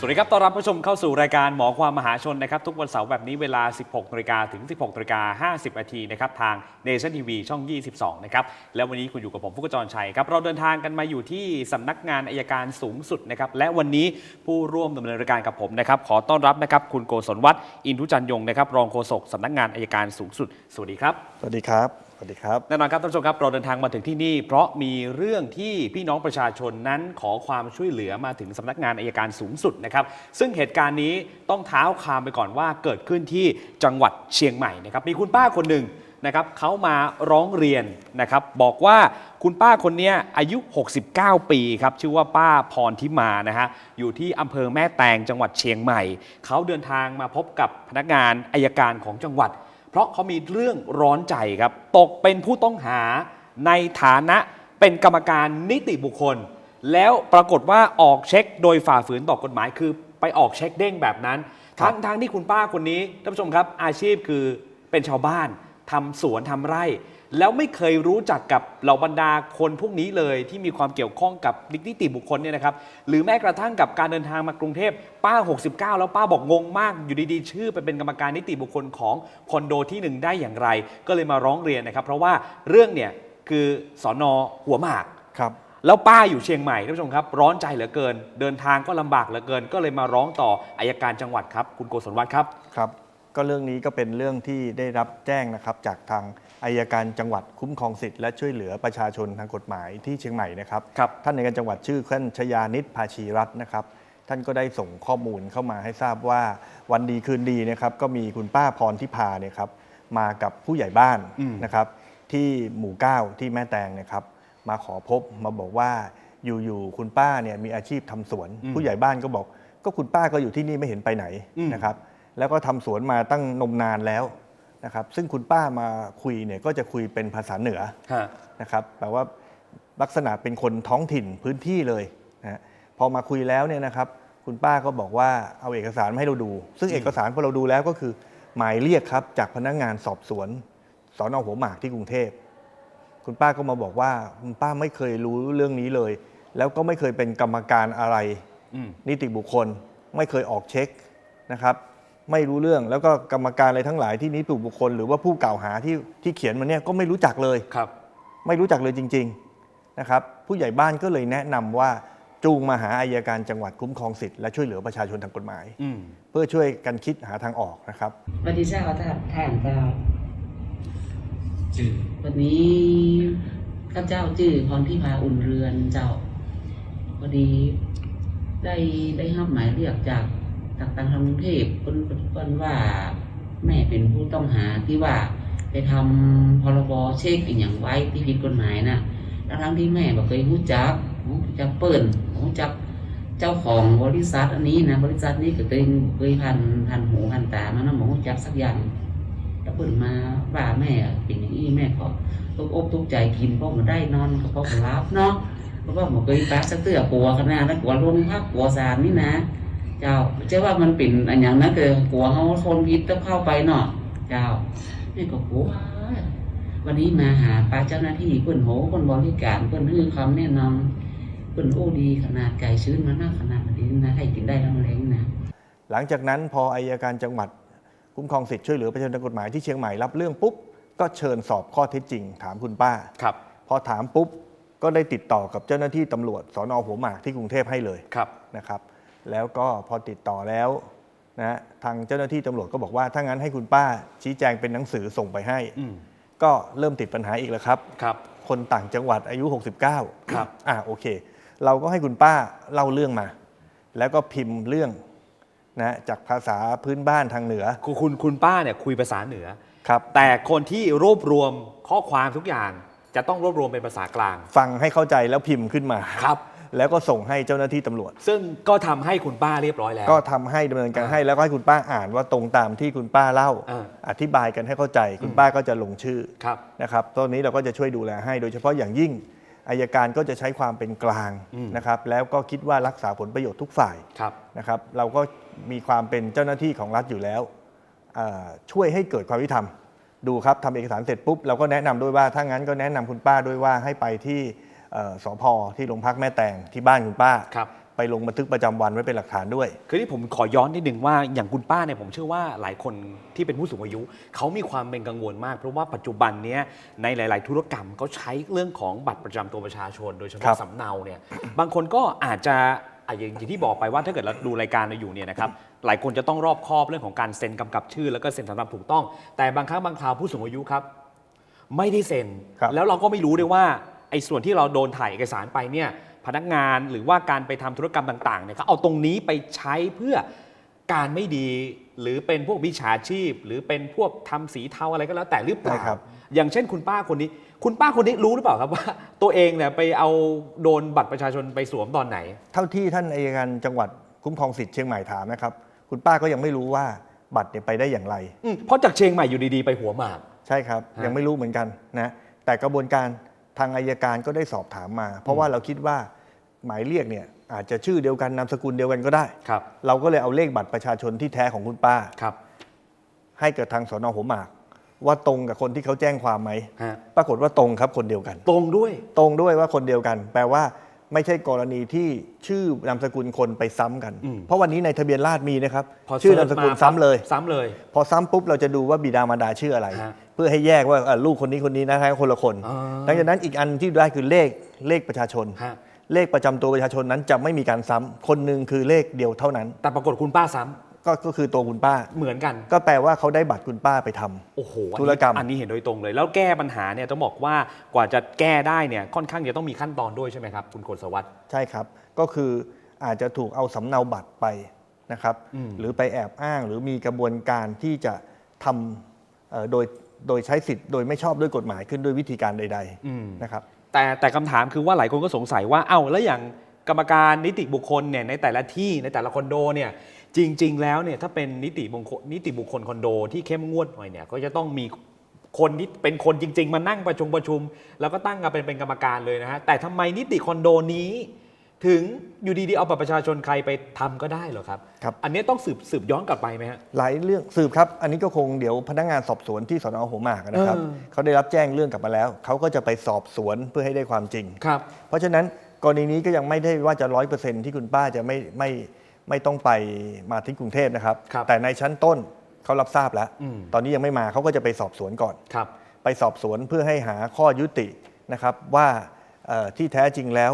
สวัสดีครับ ต้อนรับผู้ชมเข้าสู่รายการหมอความมหาชนนะครับ ทุกวันเสาร์แบบนี้เวลา 16นาฬิกาถึง 16นาฬิกา50นาทีนะครับ ทางเนชั่นทีวีช่อง 22 นะครับ แล้ววันนี้คุณอยู่กับผมฟุกจรชัยครับ เราเดินทางกันมาอยู่ที่สำนักงานอายการสูงสุดนะครับ และวันนี้ผู้ร่วมดำเนินรายการกับผมนะครับ ขอต้อนรับนะครับ คุณโกศลวัฒน์อินทุจันยงนะครับ รองโฆษกสำนักงานอายการสูงสุด สวัสดีครับ สวัสดีครับ สวัสดีครับแน่นอนครับท่านผู้ชมครับเราเดินทางมาถึงที่นี่ เพราะมีเรื่องที่พี่น้องประชาชนนั้นขอความช่วยเหลือมาถึงสำนักงานอายการสูงสุดนะครับ ซึ่งเหตุการณ์นี้ต้องเท้าความไปก่อนว่าเกิดขึ้นที่จังหวัดเชียงใหม่นะครับมีคุณป้าคนหนึ่งนะครับเขามาร้องเรียนนะครับ บอกว่าคุณป้าคนนี้อายุ 69 ปีครับ ชื่อว่าป้าพรทิมานะฮะอยู่ที่อำเภอแม่แตงจังหวัดเชียงใหม่ เขาเดินทางมาพบกับพนักงานอายการของจังหวัด ราะเขามีเรื่องร้อนใจครับ ตกเป็นผู้ต้องหาในฐานะเป็นกรรมการนิติบุคคล แล้วปรากฏว่าออกเช็คโดยฝ่าฝืนต่อกฎหมายคือไปออกเช็คเด้งแบบนั้นครับทั้งทั้งที่คุณป้าคนนี้ท่านผู้ชมครับ อาชีพคือเป็นชาวบ้านทำสวนทำไร่ แล้วไม่เคยรู้จักกับเหล่าบรรดาคนพวกนี้เลยที่มีความเกี่ยวข้องกับนิติบุคคลเนี่ยนะครับหรือแม้กระทั่งกับการเดินทางมากรุงเทพป้า 69 แล้วป้าบอกงงมากอยู่ดีๆ ชื่อไปเป็นกรรมการนิติบุคคลของคอนโดที่หนึ่งได้อย่างไร ก็เลยมาร้องเรียนนะครับ เพราะว่าเรื่องเนี่ยคือสอนอหัวหมากครับแล้วป้าอยู่เชียงใหม่ท่านผู้ชมครับ ร้อนใจเหลือเกิน เดินทางก็ลำบากเหลือเกิน ก็เลยมาร้องต่ออายการจังหวัดครับ คุณโกศลวัฒน์ครับครับ ก็เรื่องนี้ก็เป็นเรื่องที่ได้รับแจ้งนะครับจากทางอายการจังหวัดคุ้มครองสิทธิ์และช่วยเหลือประชาชนทางกฎหมายที่เชียงใหม่นะครับครับท่านในการจังหวัดชื่อท่านชยานิตภาชีรัตน์นะครับ ท่านก็ได้ส่งข้อมูลเข้ามาให้ทราบว่าวันดีคืนดีนะครับก็มีคุณป้าพรทิพาเนี่ยครับมากับผู้ใหญ่บ้านอืมนะครับ ที่หมู่เก้าที่แม่แตงนะครับ มาขอพบมาบอกว่าอยู่ๆคุณป้าเนี่ยมีอาชีพทำสวน ผู้ใหญ่บ้านก็บอก ก็คุณป้าก็อยู่ที่นี่ไม่เห็นไปไหนอืมนะครับ แล้วก็ทำสวนมาตั้งนมนานแล้วนะครับ ซึ่งคุณป้ามาคุยเนี่ยก็จะคุยเป็นภาษาเหนือฮะนะครับแปลว่าลักษณะเป็นคนท้องถิ่นพื้นที่เลยนะฮะพอมาคุยแล้วเนี่ยนะครับ คุณป้าก็บอกว่าเอาเอกสารมาให้เราดู ซึ่งเอกสารพอเราดูแล้วก็คือ หมายเรียกครับจากพนักงานสอบสวนสอนอหัวหมากที่กรุงเทพคุณป้าก็มาบอกว่าคุณป้าไม่เคยรู้เรื่องนี้เลย แล้วก็ไม่เคยเป็นกรรมการอะไรอืมนิติบุคคล ไม่เคยออกเช็คนะครับ ไม่รู้เรื่อง แล้วก็กรรมการอะไรทั้งหลายที่นิติบุคคล หรือว่าผู้กล่าวหาที่ที่เขียนมาเนี่ยก็ไม่รู้จักเลย ครับ ไม่รู้จักเลยจริง ๆนะครับ ผู้ใหญ่บ้านก็เลยแนะนำว่าจูงมาหาอายการจังหวัดคุ้มครองสิทธิ์และช่วยเหลือประชาชนทางกฎหมาย อืม เพื่อช่วยกันคิดหาทางออกนะครับ วันที่เช้าท่านท่านเจ้าจื่อวันนี้ข้าเจ้าจื่อพรที่พาอุ่นเรือนเจ้าพอดีได้ได้รับหมายเรียกจาก จากทางกรุงเทพคนคนว่าแม่เป็นผู้ต้องหาที่ว่าไปทำพรบเช็คอีกอย่างไว้ที่ผิดกฎหมายน่ะทั้งที่แม่บอกเคยรู้จักรู้จักเปิ้นรู้จักเจ้าของบริษัทอันนี้นะบริษัทนี้ก็เคยเคยพันพันหูพันตามานะหมรู้จักสักอย่างแล้วเปิดมาว่าแม่เป็นอย่างนี้แม่ก็ตกอกตกใจกินเพราะมันได้นอนก็เพราะมันรับเนาะเพราะว่ามันเคยแป๊กสักเตื้อกลัวขนาดนั้นกลัวลงพักกลัวสารนี่นะ เจ้าเจ้าว่ามันเป็นอันอย่างนั้นคือกลัวเขาทนพิษต้องเข้าไปเนาะเจ้าแม่ก็กลัววันนี้มาหาป้าเจ้าหน้าที่เพื่อนโหเพื่อนบริการเพื่อนฮือคำแนะนำเพื่อนโอ้ดีขนาดไก่ชื้นมาหน้าขนาดนี้นะให้กินได้ทั้งแรงนะหลังจากนั้นพออายการจังหวัดคุ้มครองสิทธิ์ช่วยเหลือประชาชนทางกฎหมายที่เชียงใหม่รับเรื่องปุ๊บก็เชิญสอบข้อเท็จจริง ถามคุณป้าครับ พอถามปุ๊บก็ได้ติดต่อกับเจ้าหน้าที่ตำรวจสอนอหัวหมากที่กรุงเทพให้เลยครับนะครับ แล้วก็พอติดต่อแล้วนะทางเจ้าหน้าที่ตำรวจก็บอกว่าถ้างั้นให้คุณป้าชี้แจงเป็นหนังสือส่งไปให้อืมก็เริ่มติดปัญหาอีกแล้วครับ ครับ คนต่างจังหวัดอายุ 69ครับ อ่าโอเค เราก็ให้คุณป้าเล่าเรื่องมา แล้วก็พิมพ์เรื่องนะจากภาษาพื้นบ้านทางเหนือคุณคุณคุณป้าเนี่ยคุยภาษาเหนือ ครับ แต่คนที่รวบรวมข้อความทุกอย่างจะต้องรวบรวมเป็นภาษากลาง ฟังให้เข้าใจแล้วพิมพ์ขึ้นมา ครับ แล้วก็ส่งให้เจ้าหน้าที่ตำรวจ ซึ่งก็ทำให้คุณป้าเรียบร้อยแล้ว ก็ทำให้ดำเนินการให้แล้วก็ให้คุณป้าอ่านว่าตรงตามที่คุณป้าเล่า อ่า อธิบายกันให้เข้าใจคุณป้าก็จะลงชื่อ ครับ นะครับตอนนี้เราก็จะช่วยดูแลให้ โดยเฉพาะอย่างยิ่งอายการก็จะใช้ความเป็นกลางอืมนะครับ แล้วก็คิดว่ารักษาผลประโยชน์ทุกฝ่ายครับ นะครับ เราก็มีความเป็นเจ้าหน้าที่ของรัฐอยู่แล้วเอ่อช่วยให้เกิดความยุติธรรม ดูครับทำเอกสารเสร็จปุ๊บเราก็แนะนำด้วยว่าถ้างั้นก็แนะนำคุณป้าด้วยว่าให้ไปที่เอ่อ สพที่โรงพักแม่แตงที่บ้านคุณป้าครับไไปลงบันทึกประจำวันไว้เป็นหลักฐานด้วย คือที่ผมขอย้อนนิดนึงว่าอย่างคุณป้าเนี่ยผมเชื่อว่าหลายคนที่เป็นผู้สูงอายุ เขามีความเป็นกังวลมาก เพราะว่าปัจจุบันเนี้ยในหลาย ๆ ธุรกรรมเขาใช้เรื่องของบัตรประจำตัวประชาชน โดยเฉครัพาะบสำเนาเนี่ยบางคนก็อาจจะอะอย่างอย่างที่บอกไปว่าถ้าเกิดเราดูรายการเราอยู่เนี่ยนะครับหลายคนจะต้องรอบคอบเรื่องของการเซ็นกำกับชื่อ แล้วก็เซ็นสำเนาถูกต้อง แต่บางครั้งบางคราวผู้สูงอายุครับ ไม่ได้เซ็นครับแล้วเราก็ไม่รู้ด้วยว่า ไอ้ส่วนที่เราโดนถ่ายเอกสารไปเนี่ยพนักงานหรือว่าการไปทำธุรกรรมต่างๆเนี่ยเขาเอาตรงนี้ไปใช้เพื่อการไม่ดี หรือเป็นพวกวิชาชีพ หรือเป็นพวกทำสีเทาอะไรก็แล้วแต่หรือเปล่าใช่ครับอย่างเช่นคุณป้าคนนี้ คุณป้าคนนี้รู้หรือเปล่าครับว่า ตัวเองเนี่ยไปเอาโดนบัตรประชาชนไปสวมตอนไหน เท่าที่ท่านอัยการจังหวัดคุ้มครองสิทธิ์เชียงใหม่ถามนะครับ คุณป้าก็ยังไม่รู้ว่าบัตรเนี่ยไปได้อย่างไรอืมเพราะจากเชียงใหม่อยู่ดีๆไปหัวหมาก ใช่ครับฮะยังไม่รู้เหมือนกันนะแต่กระบวนการ ทางอายการก็ได้สอบถามมา เพราะว่าเราคิดว่าหมายเรียกเนี่ยอาจจะชื่อเดียวกันนามสกุลเดียวกันก็ได้ครับเราก็เลยเอาเลขบัตรประชาชนที่แท้ของคุณป้าครับ ให้กับทางสอนอหัวหมาก ว่าตรงกับคนที่เขาแจ้งความไหมฮะ ปรากฏว่าตรงครับคนเดียวกัน ตรงด้วย ตรงด้วยว่าคนเดียวกัน แปลว่า ไม่ใช่กรณีที่ชื่อนามสกุลคนไปซ้ำกัน อืม เพราะวันนี้ในทะเบียนราษฎร์มีนะครับพอชื่อนามสกุลสิร์ชซ้ำเลย ซ้ำเลย พอซ้ำปุ๊บเราจะดูว่าบิดามารดาชื่ออะไร ฮะเพื่อให้แยกว่าเอ่อลูกคนนี้คนนี้นะฮะคนละคนอ่าหลังจากนั้นอีกอันที่ได้คือเลขเลขประชาชน ฮะเลขประจำตัวประชาชนนั้นจะไม่มีการซ้ำคนหนึ่งคือเลขเดียวเท่านั้น แต่ปรากฏคุณป้าซ้ำ ก็ก็คือตัวคุณป้า เหมือนกัน ก็แปลว่าเขาได้บัตรคุณป้าไปทำ โอ้โหอันธุนี้รกรรม อันนี้เห็นโดยตรงเลย แล้วแก้ปัญหาเนี่ยต้องบอกว่ากว่าจะแก้ได้เนี่ยค่อนข้างจะต้องมีขั้นตอนด้วยใช่ไหมครับคุณโกศวัตร ใช่ครับ ก็คืออาจจะถูกเอาสำเนาบัตรไปนะครับ อืม หรือไปแอบอ้างหรือมีกระบวนการที่จะทำเอ่อโดยโดยใช้สิทธิ์โดยไม่ชอบด้วยกฎหมายขึ้นด้วยวิธีการใด อืม ๆ นะครับ แต่แต่คำถามคือว่าหลายคนก็สงสัยว่าเอ้าแล้วอย่างกรรมการนิติบุคคลเนี่ยในแต่ละที่ในแต่ละคอนโดเนี่ย จริง ๆ แล้วเนี่ยถ้าเป็นนิติบุคคลนิติบุคคลคอนโดที่เข้มงวดหน่อยเนี่ยก็จะต้องมีคนที่เป็นคนจริง ๆ มานั่งประชุมประชุม แล้วก็ตั้งกันเป็นเป็นกรรมการเลยนะฮะแต่ทำไมนิติคอนโดนี้ ถึงอยู่ดีๆเอาบัตรประชาชนใครไปทำก็ได้เหรอครับครับ อันนี้ต้องสืบสืบย้อนกลับไปไหมฮะหลายเรื่องสืบครับ อันนี้ก็คงเดี๋ยวพนักงานสอบสวนที่สนหัวหมากนะครับเออเขาได้รับแจ้งเรื่องกลับมาแล้ว เขาก็จะไปสอบสวนเพื่อให้ได้ความจริงครับเพราะฉะนั้นกรณีนี้ก็ยังไม่ได้ว่าจะร้อยเปอร์เซ็นที่คุณป้าจะไม่ไม่ ไม่ต้องไปมาที่กรุงเทพนะครับ ครับแต่ในชั้นต้นเขารับทราบแล้ว อืม ตอนนี้ยังไม่มาเขาก็จะไปสอบสวนก่อน ครับ ไปสอบสวนเพื่อให้หาข้อยุตินะครับว่าเอ่อที่แท้จริงแล้ว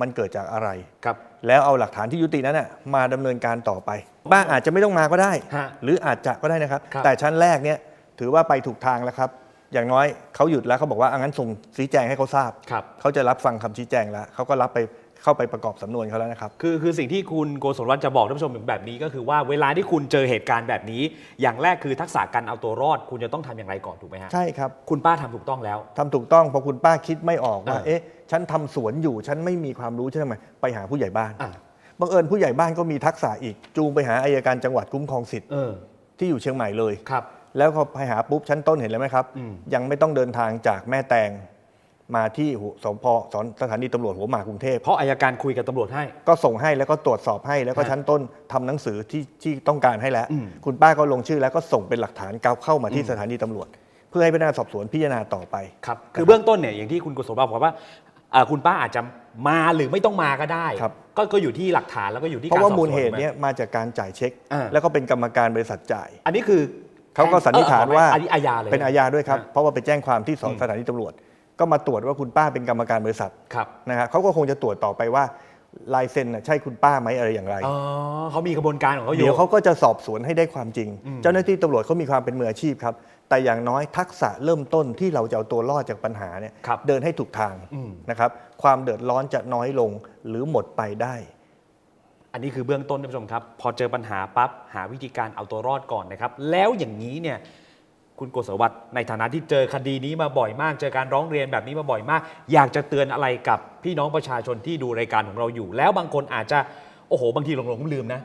มันเกิดจากอะไร ครับ แล้วเอาหลักฐานที่ยุตินั้นน่ะมาดำเนินการต่อไป บ้างอาจจะไม่ต้องมาก็ได้ ฮะหรืออาจจะก็ได้นะครับ ครับ แต่ชั้นแรกเนี่ยถือว่าไปถูกทางแล้วครับ อย่างน้อยเขาหยุดแล้วเขาบอกว่าอังั้นส่งชี้แจงให้เขาทราบ ครับ เขาจะรับฟังคำชี้แจงแล้วเขาก็รับไป เข้าไปประกอบสำนวนเขาแล้วนะครับ คือคือสิ่งที่คุณโกศลวัฒน์จะบอกท่านผู้ชมแบบนี้ก็คือว่าเวลาที่คุณเจอเหตุการณ์แบบนี้ อย่างแรกคือทักษะการเอาตัวรอด คุณจะต้องทำอย่างไรก่อนถูกไหมฮะใช่ครับคุณป้าทำถูกต้องแล้วทำถูกต้องพอคุณป้าคิดไม่ออกว่าอ่าเอ๊ะฉันทำสวนอยู่ฉันไม่มีความรู้ฉันทำไมไปหาผู้ใหญ่บ้านอะบังเอิญผู้ใหญ่บ้านก็มีทักษะอีกจูงไปหาอายการจังหวัดคุ้มครองสิทธิ์เออที่อยู่เชียงใหม่เลยครับแล้วก็ไปหาปุ๊บชั้นต้นเห็นแล้วไหมครับอืมยังไม่ต้องเดินทางจากแม่แตง มาที่หัวสพสอนสถานีตำรวจหัวหมากกรุงเทพเพราะอายการคุยกับตำรวจให้ ก็ส่งให้แล้วก็ตรวจสอบให้แล้วก็ฮะชั้นต้นทำหนังสือที่ที่ต้องการให้แล้วอืมคุณป้าก็ลงชื่อแล้วก็ส่งเป็นหลักฐานกาวเข้ามาที่อืมสถานีตำรวจ เพื่อให้พนักงานสอบสวนพิจารณาต่อไปครับคือเบื้องต้นเนี่ยอย่างที่คุณโกศลวัฒน์บอกว่าอ่าคุณป้าอาจจะมาหรือไม่ต้องมาก็ได้ครับก็ก็อยู่ที่หลักฐานแล้วก็อยู่ที่เพราะการว่าสอบสมูวนลเหตุถูกไเนี่ยมาจากการจ่ายเช็คอ่าแล้วก็เป็นกรรมการบริษัทจ่าย อันนี้คือเขาก็สันนิษฐานว่าอันนี้อาญาเลยเป็นอาญาด้วยครับฮะเพราะว่าไปแจ้งความที่สอืมสถานีตำรวจ ก็มาตรวจว่าคุณป้าเป็นกรรมการบริษัทครับนะฮะเขาก็คงจะตรวจต่อไปว่าลายเซ็นน่ะใช่คุณป้าไหมอะไรอย่างไร อ๋อเขามีกระบวนการของเขาอยู่ เดี๋ยวเขาก็จะสอบสวนให้ได้ความจริงอืมเจ้าหน้าที่ตำรวจเขามีความเป็นมืออาชีพครับ แต่อย่างน้อยทักษะเริ่มต้นที่เราจะเอาตัวรอดจากปัญหาเนี่ยครับเดินให้ถูกทางอืม นะครับ ความเดือดร้อนจะน้อยลงหรือหมดไปได้ อันนี้คือเบื้องต้นท่านผู้ชมครับ พอเจอปัญหาปั๊บหาวิธีการเอาตัวรอดก่อนนะครับ แล้วอย่างนี้เนี่ย คุณโกศวัตรในฐานะที่เจอคดีนี้มาบ่อยมาก เจอการร้องเรียนแบบนี้มาบ่อยมาก อยากจะเตือนอะไรกับพี่น้องประชาชนที่ดูรายการของเราอยู่ แล้วบางคนอาจจะโอ้โห บางทีหลงๆลืมนะ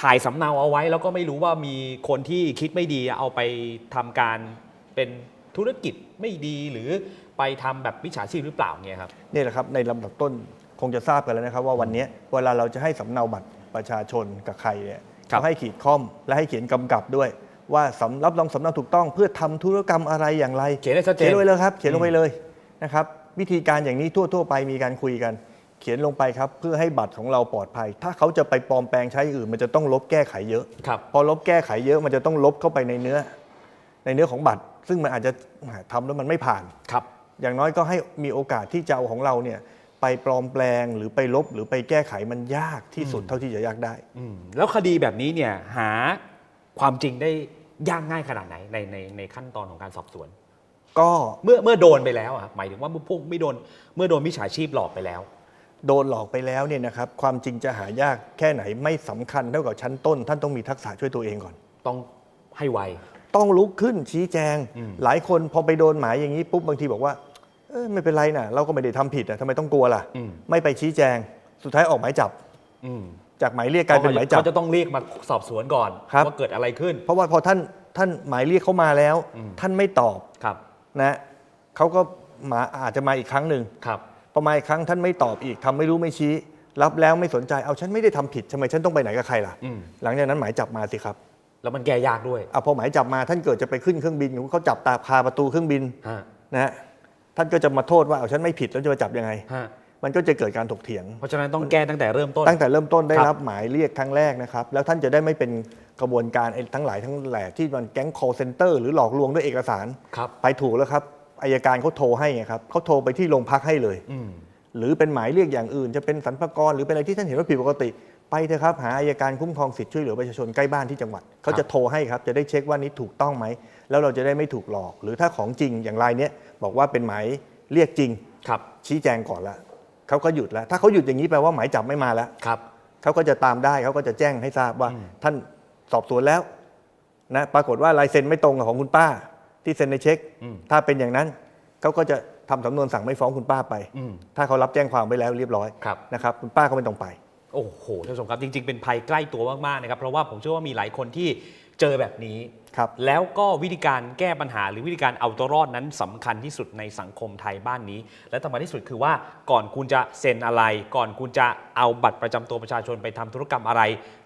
ถ่ายสำเนาเอาไว้แล้วก็ไม่รู้ว่ามีคนที่คิดไม่ดีเอาไปทำการเป็นธุรกิจไม่ดีหรือไปทำแบบวิชาชีพหรือเปล่าเนี่ยครับนี่แหละครับในลำดับต้นคงจะทราบกันแล้วนะครับว่าวันนี้เวลาเราจะให้สำเนาบัตรประชาชนกับใครเนี่ยครับเขาให้ขีดข้อมและให้เขียนกำกับด้วย ว่าสำรับรองสำเนาถูกต้องเพื่อทำธุรกรรมอะไรอย่างไรเขียนให้ชัดเจนเขียนลงไปเลยครับ เขียนลงไปเลยนะครับ วิธีการอย่างนี้ทั่ว ๆ ไปมีการคุยกัน เขียนลงไปครับ เพื่อให้บัตรของเราปลอดภัย ถ้าเขาจะไปปลอมแปลงใช้อื่น มันจะต้องลบแก้ไขเยอะครับพอลบแก้ไขเยอะมันจะต้องลบเข้าไปในเนื้อ ในเนื้อของบัตร ซึ่งมันอาจจะทำแล้วมันไม่ผ่านครับอย่างน้อยก็ให้มีโอกาสที่จะเอาของเราเนี่ยไปปลอมแปลงหรือไปลบหรือไปแก้ไขมันยากที่สุดเท่าที่จะยากได้อืมแล้วคดีแบบนี้เนี่ยหา ความจริงได้ยากง่ายขนาดไหนในในในขั้นตอนของการสอบสวน ก็เมื่อเมื่อโดนไปแล้วอะครับหมายถึงว่าเมื่อพวกไม่โดนเมื่อโดนมิจฉาชีพหลอกไปแล้ว โดนหลอกไปแล้วเนี่ยนะครับความจริงจะหายากแค่ไหนไม่สำคัญเท่ากับชั้นต้น ท่านต้องมีทักษะช่วยตัวเองก่อน ต้องให้ไว ต้องลุกขึ้นชี้แจง อืม หลายคนพอไปโดนหมายอย่างนี้ปุ๊บบางทีบอกว่าเอ้ยไม่เป็นไรนะเราก็ไม่ได้ทำผิดอะทำไมต้องกลัวล่ะ อืมไม่ไปชี้แจงสุดท้ายออกหมายจับ อืม จากหมายเรียกกลายเป็นหมายจับ เขาจะต้องเรียกมาสอบสวนก่อนครับ ว่าเกิดอะไรขึ้น เพราะว่าพอท่านท่านหมายเรียกเขามาแล้ว อืม ท่านไม่ตอบครับ นะเขาก็มาอาจจะมาอีกครั้งหนึ่งครับ พอมาอีกครั้งท่านไม่ตอบอีกทำไม่รู้ไม่ชี้ รับแล้วไม่สนใจเอาฉันไม่ได้ทำผิดทำไมฉันต้องไปไหนกับใครล่ะ อืม หลังจากนั้นหมายจับมาสิครับแล้วมันแก้ยากด้วยเอาพอหมายจับมาท่านเกิดจะไปขึ้นเครื่องบินเขาจับตาคาประตูเครื่องบินฮะนะฮะท่านก็จะมาโทษว่าเอาฉันไม่ผิดแล้วจะมาจับยังไง ฮะ มันก็จะเกิดการถกเถียง เพราะฉะนั้นต้องแก้ตั้งแต่เริ่มต้น ตั้งแต่เริ่มต้นได้ครับรับหมายเรียกครั้งแรกนะครับ แล้วท่านจะได้ไม่เป็นกระบวนการไอ้ทั้งหลายทั้งแหล่ที่มันแก๊ง call center หรือหลอกลวงด้วยเอกสาร ครับ ไปถูกแล้วครับอายการเขาโทรให้ไงครับเขาโทรไปที่โรงพักให้เลย อืม หรือเป็นหมายเรียกอย่างอื่น จะเป็นสรรพากรหรือเป็นอะไรที่ท่านเห็นว่าผิดปกติ ไปเถอะครับ หาอายการคุ้มครองสิทธิ์ช่วยเหลือประชาชนใกล้บ้านที่จังหวัดเขาจะโทรให้ครับ จะได้เช็คว่านี้ถูกต้องไหม แล้วเราจะได้ไม่ถูกหลอก หรือถ้าของจริงอย่างรายเนี้ยบอกว่าเป็นหมายเรียกจริง ครับ ชี้แจงก่อนละ เขาก็หยุดแล้ว ถ้าเขาหยุดอย่างนี้แปลว่าหมายจับไม่มาแล้วครับ เขาก็จะตามได้เขาก็จะแจ้งให้ทราบว่าอืมท่านสอบสวนแล้วนะปรากฏว่าลายเซ็นไม่ตรงกับของคุณป้า ที่เซ็นในเช็คอืมถ้าเป็นอย่างนั้นเขาก็จะทำสำนวนสั่งไม่ฟ้องคุณป้าไปอืมถ้าเขารับแจ้งความไว้แล้วเรียบร้อยครับนะครับคุณป้าก็ไม่ต้องไปโอ้โหท่านผู้ชมครับจริง ๆ เป็นภัยใกล้ตัวมากๆนะครับเพราะว่าผมเชื่อว่ามีหลายคนที่ เจอแบบนี้ครับแล้วก็วิธีการแก้ปัญหาหรือวิธีการเอาตัวรอดนั้นสำคัญที่สุดในสังคมไทยบ้านนี้ และสำคัญที่สุดคือว่าก่อนคุณจะเซ็นอะไร ก่อนคุณจะเอาบัตรประจำตัวประชาชนไปทำธุรกรรมอะไร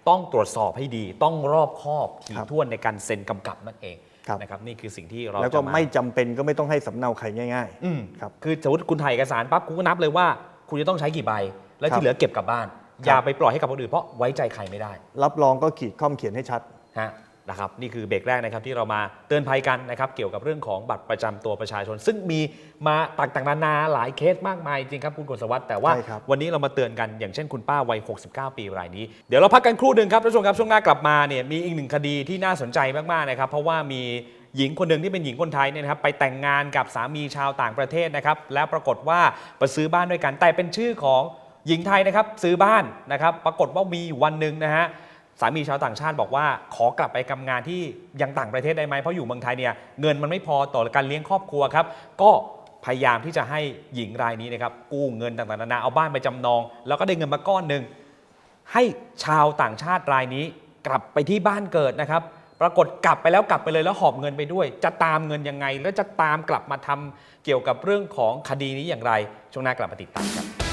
ต้องตรวจสอบให้ดี ต้องรอบคอบถี่ครับถ้วนในการเซ็นกำกับนั่นเองครับนะครับนี่คือสิ่งที่เราแล้วก็จะาไม่จำเป็นก็ไม่ต้องให้สำเนาใครง่ายอืมครับคือสมมติคุณถ่ายเอกสารปั๊บคุณก็นับเลยว่า คุณจะต้องใช้กี่ใบ และครับที่เหลือเก็บกลับบ้าน อย่าไปปล่อยให้กับคนอื่นเพราะไว้ใจใครไม่ได้ๆรับรองก็ขีดข้อมเขียนให้ชัดฮะ นะครับนี่คือเบรกแรกนะครับที่เรามาเตือนภัยกันนะครับเกี่ยวกับเรื่องของบัตรประจำตัวประชาชน ซึ่งมีมาต่างๆนานาหลายเคสมากมายจริงครับคุณกฤษวัตรแต่ว่าใช่ครับวันนี้เรามาเตือนกันอย่างเช่นคุณป้าวัย 69 ปีรายนี้ เดี๋ยวเราพักกันครู่หนึ่งครับท่านผู้ชมครับช่วงหน้ากลับมาเนี่ยมีอีกหนึ่งคดีที่น่าสนใจมากๆนะครับเพราะว่ามีหญิงคนหนึ่งที่เป็นหญิงคนไทยเนี่ยนะครับไปแต่งงานกับสามีชาวต่างประเทศนะครับแล้วปรากฏว่าไปซื้อบ้านด้วยกันแต่เป็นชื่อของหญิงไทยนะครับซื้อบ้านนะครับปรากฏว่ามีอยู่วันหนึ่งนะฮะ สามีชาวต่างชาติบอกว่าขอกลับไปทำงานที่ยังต่างประเทศได้ไหมเพราะอยู่เมืองไทยเนี่ยเงินมันไม่พอต่อการเลี้ยงครอบครัวครับ ก็พยายามที่จะให้หญิงรายนี้นะครับกู้เงินต่างๆนานาเอาบ้านไปจำนอง แล้วก็ได้เงินมาก้อนหนึ่งให้ชาวต่างชาติรายนี้กลับไปที่บ้านเกิดนะครับ ปรากฏกลับไปแล้วกลับไปเลยแล้วหอบเงินไปด้วย จะตามเงินยังไง แล้วจะตามกลับมาทำเกี่ยวกับเรื่องของคดีนี้อย่างไร ช่วงหน้ากลับมาติดตามครับ